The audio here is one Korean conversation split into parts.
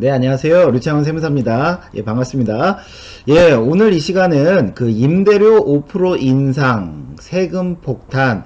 네, 안녕하세요. 류창원 세무사입니다. 예, 반갑습니다. 예, 오늘 이 시간은 그 임대료 5% 인상, 세금 폭탄,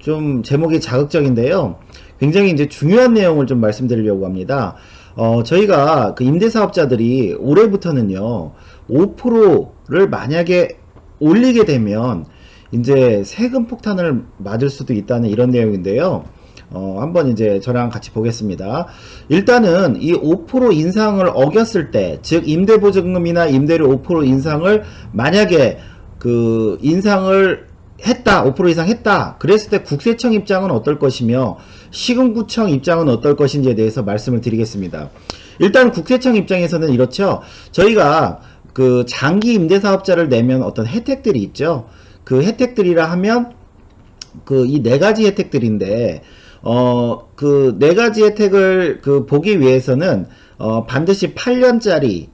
좀 제목이 자극적인데요. 굉장히 이제 중요한 내용을 좀 말씀드리려고 합니다. 어, 저희가 그 임대사업자들이 올해부터는요, 5%를 만약에 올리게 되면 이제 세금 폭탄을 맞을 수도 있다는 이런 내용인데요. 어, 한번 이제 저랑 같이 보겠습니다. 일단은 이 5% 인상을 어겼을 때, 즉 임대보증금이나 임대료 5% 인상을 만약에 그 인상을 했다, 5% 이상 했다. 그랬을 때 국세청 입장은 어떨 것이며 시군구청 입장은 어떨 것인지에 대해서 말씀을 드리겠습니다. 일단 국세청 입장에서는 이렇죠. 저희가 그 장기 임대사업자를 내면 어떤 혜택들이 있죠. 그 혜택들이라 하면 그 이 네 가지 혜택들인데 어, 그 네 가지 혜택을 그 보기 위해서는 어, 반드시 8년짜리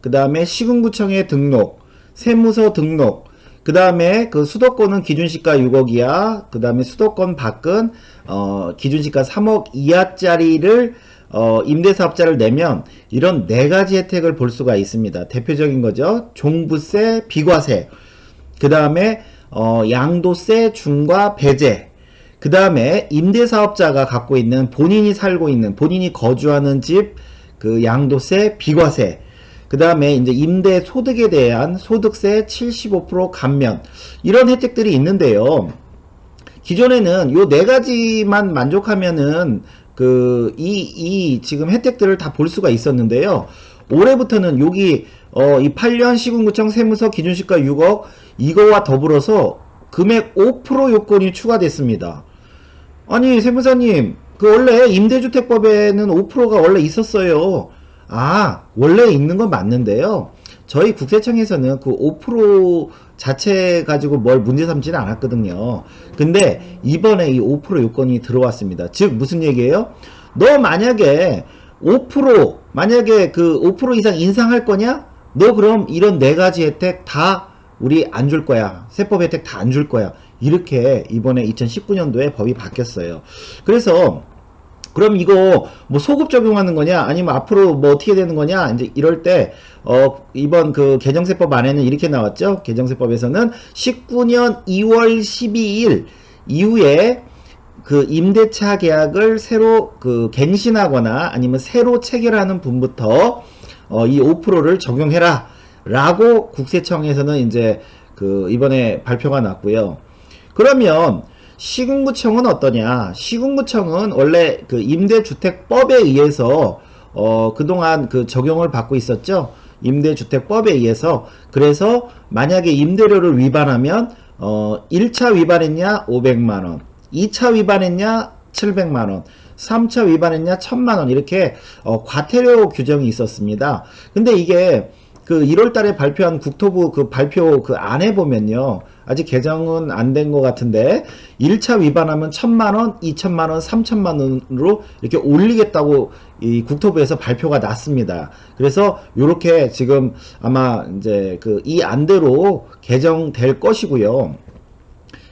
그 다음에 시군구청에 등록, 세무서 등록, 그 다음에 그 수도권은 기준시가 6억이야. 그 다음에 수도권 밖은 어, 기준시가 3억 이하짜리를 어, 임대사업자를 내면 이런 네 가지 혜택을 볼 수가 있습니다. 대표적인 거죠. 종부세, 비과세, 그 다음에 어, 양도세, 중과 배제, 그 다음에 임대사업자가 갖고 있는 본인이 살고 있는 본인이 거주하는 집 그 양도세 비과세. 그 다음에 이제 임대 소득에 대한 소득세 75% 감면. 이런 혜택들이 있는데요. 기존에는 요 네 가지만 만족하면은 그 이 이 지금 혜택들을 다 볼 수가 있었는데요 올해부터는 여기 어, 이 8년 시군구청 세무서 기준시가 6억 이거와 더불어서 금액 5% 요건이 추가됐습니다. 아니 세무사님 그 원래 임대주택법에는 5%가 원래 있었어요. 아 원래 있는 건 맞는데요. 저희 국세청에서는 그 5% 자체 가지고 뭘 문제 삼지는 않았거든요. 근데 이번에 이 5% 요건이 들어왔습니다. 즉 무슨 얘기예요? 너 만약에 5% 만약에 그 5% 이상 인상할 거냐? 너 그럼 이런 네 가지 혜택 다 우리 안 줄 거야. 세법 혜택 다 안 줄 거야. 이렇게 이번에 2019년도에 법이 바뀌었어요. 그래서 그럼 이거 뭐 소급 적용하는 거냐 아니면 앞으로 뭐 어떻게 되는 거냐 이제 이럴 때 어 이번 그 개정세법 안에는 이렇게 나왔죠 개정세법에서는 19년 2월 12일 이후에 그 임대차 계약을 새로 그 갱신하거나 아니면 새로 체결하는 분부터 어 이 5%를 적용해라. 라고 국세청에서는 이제 그 이번에 발표가 났고요. 그러면 시군구청은 어떠냐? 시군구청은 원래 그 임대주택법에 의해서 어 그동안 그 적용을 받고 있었죠. 임대주택법에 의해서. 그래서 만약에 임대료를 위반하면 어 1차 위반했냐? 500만원 2차 위반했냐 700만원 3차 위반했냐 1000만원 이렇게 어 과태료 규정이 있었습니다. 근데 이게 그 1월 달에 발표한 국토부 그 발표 그 안에 보면요. 아직 개정은 안 된 것 같은데 1차 위반하면 1000만원, 2천만원, 3천만원으로 이렇게 올리겠다고 이 국토부에서 발표가 났습니다. 그래서 이렇게 지금 아마 이제 그 이 안대로 개정될 것이고요.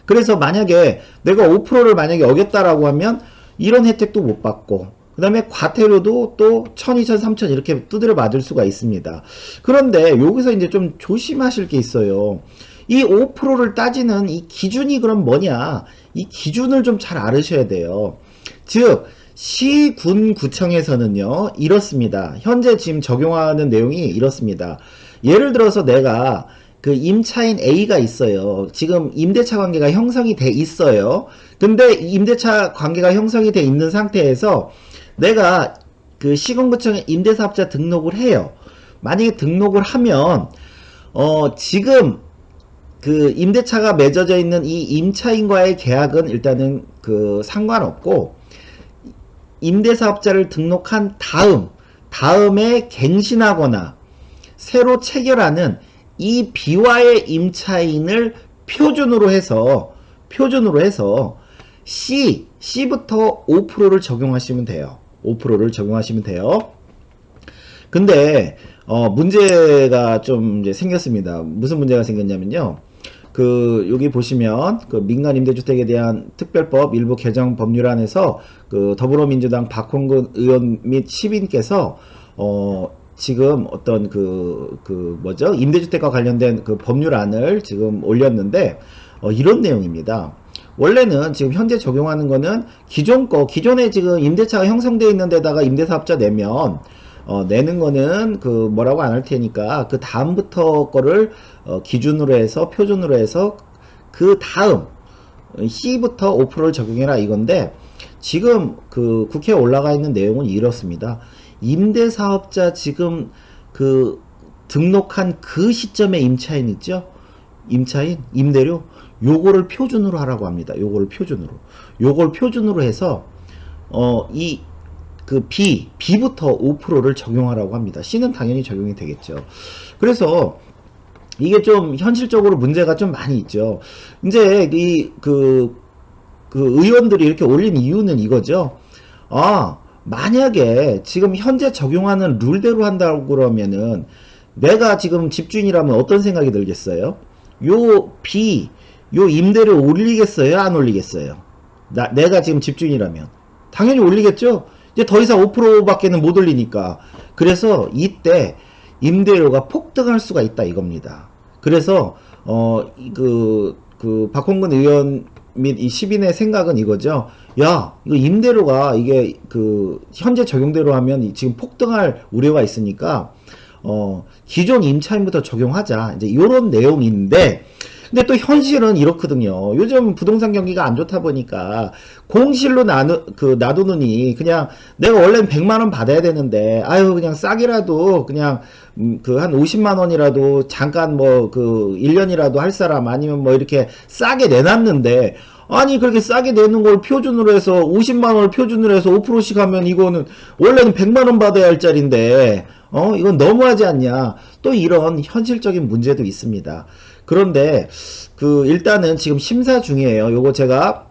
그래서 만약에 내가 5%를 만약에 어겼다라고 하면 이런 혜택도 못 받고 그 다음에 과태료도 또 1000, 2000, 3000 이렇게 두드려 맞을 수가 있습니다. 그런데 여기서 이제 좀 조심하실 게 있어요. 이 5%를 따지는 이 기준이 그럼 뭐냐? 이 기준을 좀 잘 알으셔야 돼요. 즉, 시군 구청에서는요, 이렇습니다. 현재 지금 적용하는 내용이 이렇습니다. 예를 들어서 내가 그 임차인 A가 있어요. 지금 임대차 관계가 형성이 돼 있어요. 근데 임대차 관계가 형성이 돼 있는 상태에서 내가 그 시군구청에 임대사업자 등록을 해요. 만약에 등록을 하면 어 지금 그 임대차가 맺어져 있는 이 임차인과의 계약은 일단은 그 상관없고 임대사업자를 등록한 다음 다음에 갱신하거나 새로 체결하는 이 비와의 임차인을 표준으로 해서 표준으로 해서 C C부터 5%를 적용하시면 돼요. 5%를 적용하시면 돼요. 근데 어, 문제가 좀 이제 생겼습니다. 무슨 문제가 생겼냐면요. 그 여기 보시면 그 민간 임대주택에 대한 특별법 일부 개정 법률안에서 그 더불어민주당 박홍근 의원 및 시민께서 어, 지금 어떤 그, 그 뭐죠? 임대주택과 관련된 그 법률안을 지금 올렸는데, 어, 이런 내용입니다. 원래는 지금 현재 적용하는 거는 기존 거, 기존에 지금 임대차가 형성되어 있는 데다가 임대사업자 내면, 어, 내는 거는 그 뭐라고 안 할 테니까 그 다음부터 거를 어, 기준으로 해서 표준으로 해서 그 다음 C부터 5%를 적용해라 이건데 지금 그 국회에 올라가 있는 내용은 이렇습니다. 임대사업자 지금 그 등록한 그 시점에 임차인 있죠? 임차인, 임대료 요거를 표준으로 하라고 합니다. 요거를 표준으로. 요걸 표준으로 해서 어 이 그 B, B부터 5%를 적용하라고 합니다. C는 당연히 적용이 되겠죠. 그래서 이게 좀 현실적으로 문제가 좀 많이 있죠. 이제 이그 그 의원들이 이렇게 올린 이유는 이거죠. 아, 만약에 지금 현재 적용하는 룰대로 한다고 그러면은 내가 지금 집주인이라면 어떤 생각이 들겠어요? 요 B, 요 임대료 올리겠어요? 안 올리겠어요? 나, 내가 지금 집주인이라면. 당연히 올리겠죠? 이제 더 이상 5%밖에는 못 올리니까. 그래서 이때 임대료가 폭등할 수가 있다 이겁니다. 그래서 어 그 그 박홍근 의원 및이 시민의 생각은 이거죠. 야, 이거 임대료가 이게 그 현재 적용대로 하면 지금 폭등할 우려가 있으니까 어 기존 임차인부터 적용하자. 이제 이런 내용인데 근데 또 현실은 이렇거든요. 요즘 부동산 경기가 안 좋다 보니까 공실로 나누 그 놔두느니 그냥 내가 원래는 100만 원 받아야 되는데 아유 그냥 싸게라도 그냥 음, 그한 50만 원이라도 잠깐 뭐 그 1년이라도 할 사람 아니면 뭐 이렇게 싸게 내놨는데 아니 그렇게 싸게 내는 걸 표준으로 해서 50만 원을 표준으로 해서 5%씩 하면 이거는 원래는 100만 원 받아야 할 자리인데 어 이건 너무하지 않냐 또 이런 현실적인 문제도 있습니다 그런데 그 일단은 지금 심사 중이에요. 요거 제가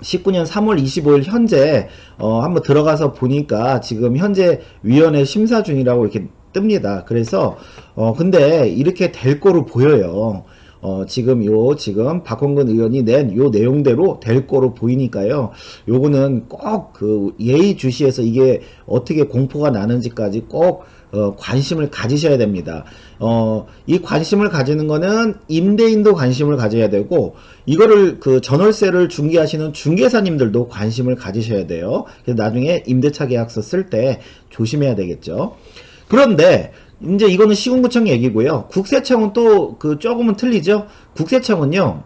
19년 3월 25일 현재 어 한번 들어가서 보니까 지금 현재 위원회 심사 중이라고 이렇게 뜹니다. 그래서 어 근데 이렇게 될 거로 보여요. 어, 지금 요, 지금 박홍근 의원이 낸 요 내용대로 될 거로 보이니까요. 요거는 꼭 그 예의주시해서 이게 어떻게 공포가 나는지까지 꼭 어, 관심을 가지셔야 됩니다. 어, 이 관심을 가지는 거는 임대인도 관심을 가져야 되고, 이거를 그 전월세를 중개하시는 중개사님들도 관심을 가지셔야 돼요. 그래서 나중에 임대차 계약서 쓸 때 조심해야 되겠죠. 그런데 이제 이거는 시군구청 얘기고요. 국세청은 또 그 조금은 틀리죠. 국세청은요.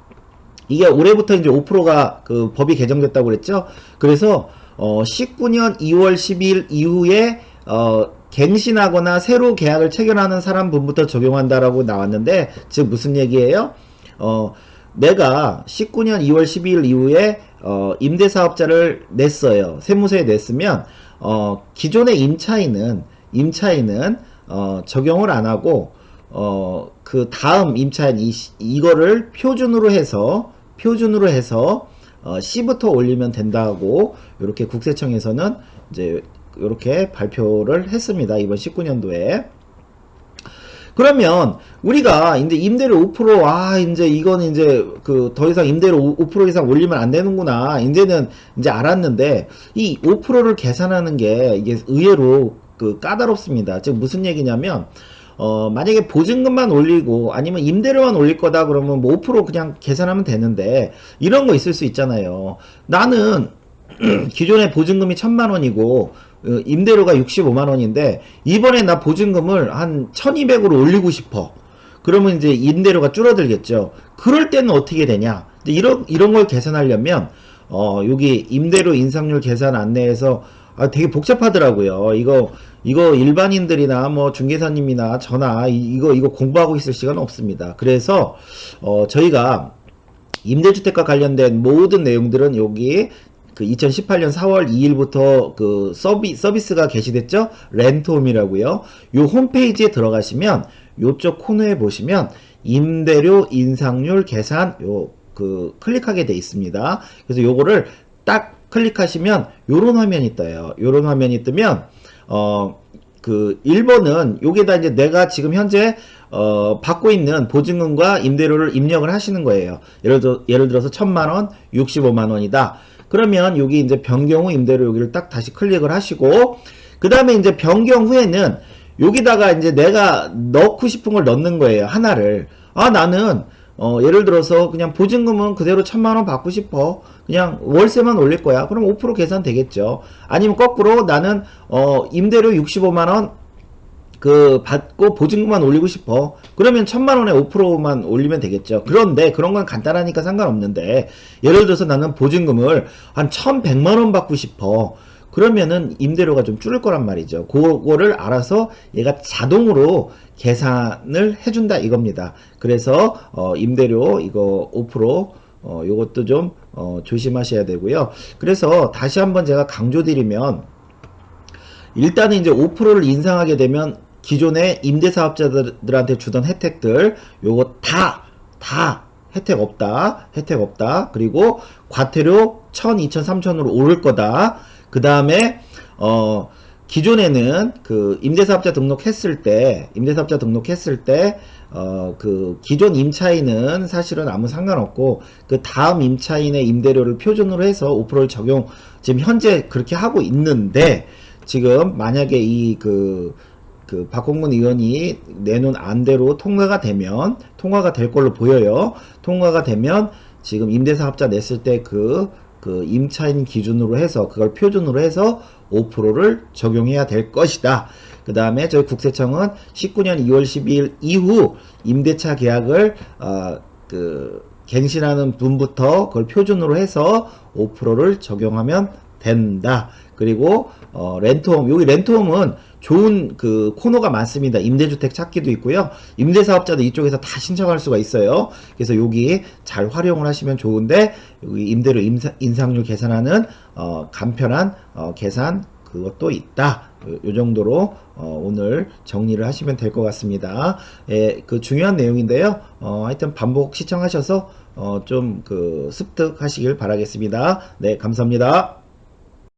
이게 올해부터 이제 5%가 그 법이 개정됐다고 그랬죠. 그래서 어 19년 2월 12일 이후에 어 갱신하거나 새로 계약을 체결하는 사람분부터 적용한다라고 나왔는데 즉 무슨 얘기예요? 어 내가 19년 2월 12일 이후에 어 임대사업자를 냈어요. 세무서에 냈으면 어 기존의 임차인은 임차인은 어, 적용을 안 하고 어, 그 다음 임차인 이, 이거를 표준으로 해서 표준으로 해서 어, C부터 올리면 된다고 이렇게 국세청에서는 이제 이렇게 발표를 했습니다. 이번 19년도에. 그러면 우리가 이제 임대료 5% 아, 이제 이건 이제 그 더 이상 임대료 5% 이상 올리면 안 되는구나. 이제는 이제 알았는데 이 5%를 계산하는 게 이게 의외로 그 까다롭습니다. 즉 무슨 얘기냐면 어 만약에 보증금만 올리고 아니면 임대료만 올릴 거다 그러면 뭐 5% 그냥 계산하면 되는데 이런 거 있을 수 있잖아요. 나는 기존에 보증금이 천만 원이고 어, 임대료가 65만 원인데 이번에 나 보증금을 한 1200으로 올리고 싶어. 그러면 이제 임대료가 줄어들겠죠. 그럴 때는 어떻게 되냐? 이런 이런 걸 계산하려면 어 여기 임대료 인상률 계산 안내에서 아, 되게 복잡하더라고요. 이거 이거 일반인들이나 뭐 중개사님이나 저나 이, 거 이거 공부하고 있을 시간 없습니다. 그래서 어, 저희가 임대주택과 관련된 모든 내용들은 여기 그 2018년 4월 2일부터 그 서비, 서비스가 개시됐죠? 렌트홈이라고요. 요 홈페이지에 들어가시면 요쪽 코너에 보시면 임대료 인상률 계산 요 그 클릭하게 돼 있습니다. 그래서 요거를 딱 클릭하시면 요런 화면이 떠요. 요런 화면이 뜨면 어, 그 1번은 여기다 이제 내가 지금 현재 어, 받고 있는 보증금과 임대료를 입력을 하시는 거예요. 예를 들어 예를 들어서 1000만 원, 65만 원이다. 그러면 여기 이제 변경 후 임대료 여기를 딱 다시 클릭을 하시고 그 다음에 이제 변경 후에는 여기다가 이제 내가 넣고 싶은 걸 넣는 거예요. 하나를. 아, 나는, 어, 예를 들어서 그냥 보증금은 그대로 천만 원 받고 싶어. 그냥 월세만 올릴 거야. 그럼 5% 계산 되겠죠. 아니면 거꾸로 나는, 어, 임대료 65만 원, 그 받고 보증금만 올리고 싶어. 그러면 천만 원에 5%만 올리면 되겠죠. 그런데 그런 건 간단하니까 상관없는데 예를 들어서 나는 보증금을 한 1,100만 원 받고 싶어. 그러면은 임대료가 좀 줄을 거란 말이죠. 그거를 알아서 얘가 자동으로 계산을 해준다 이겁니다. 그래서 어, 임대료 이거 5% 어, 요것도 좀 어, 조심하셔야 되고요. 그래서 다시 한번 제가 강조드리면 일단은 이제 5%를 인상하게 되면 기존의 임대사업자들한테 주던 혜택들 요거 다 다 혜택 없다 혜택 없다. 그리고 과태료 1000, 2000, 3000으로 오를 거다. 그 다음에 어 기존에는 그 임대사업자 등록했을 때 임대사업자 등록했을 때 어 그 기존 임차인은 사실은 아무 상관없고 그 다음 임차인의 임대료를 표준으로 해서 5%를 적용 지금 현재 그렇게 하고 있는데 지금 만약에 이그 그 박홍근 의원이 내놓은 안대로 통과가 되면 통과가 될 걸로 보여요. 통과가 되면 지금 임대사업자 냈을 때그 그 임차인 기준으로 해서 그걸 표준으로 해서 5%를 적용해야 될 것이다. 그 다음에 저희 국세청은 19년 2월 12일 이후 임대차 계약을 어 그 갱신하는 분부터 그걸 표준으로 해서 5%를 적용하면 된다. 그리고 어, 렌트홈 여기 렌트홈은 좋은 그 코너가 많습니다. 임대주택 찾기도 있고요. 임대사업자도 이쪽에서 다 신청할 수가 있어요. 그래서 여기 잘 활용을 하시면 좋은데 여기 임대료 임사, 인상 률 계산하는 어, 간편한 어, 계산 그것도 있다. 요, 요 정도로 어, 오늘 정리를 하시면 될 것 같습니다. 예, 그 중요한 내용인데요. 어, 하여튼 반복 시청하셔서 어, 좀 그 습득하시길 바라겠습니다. 네, 감사합니다.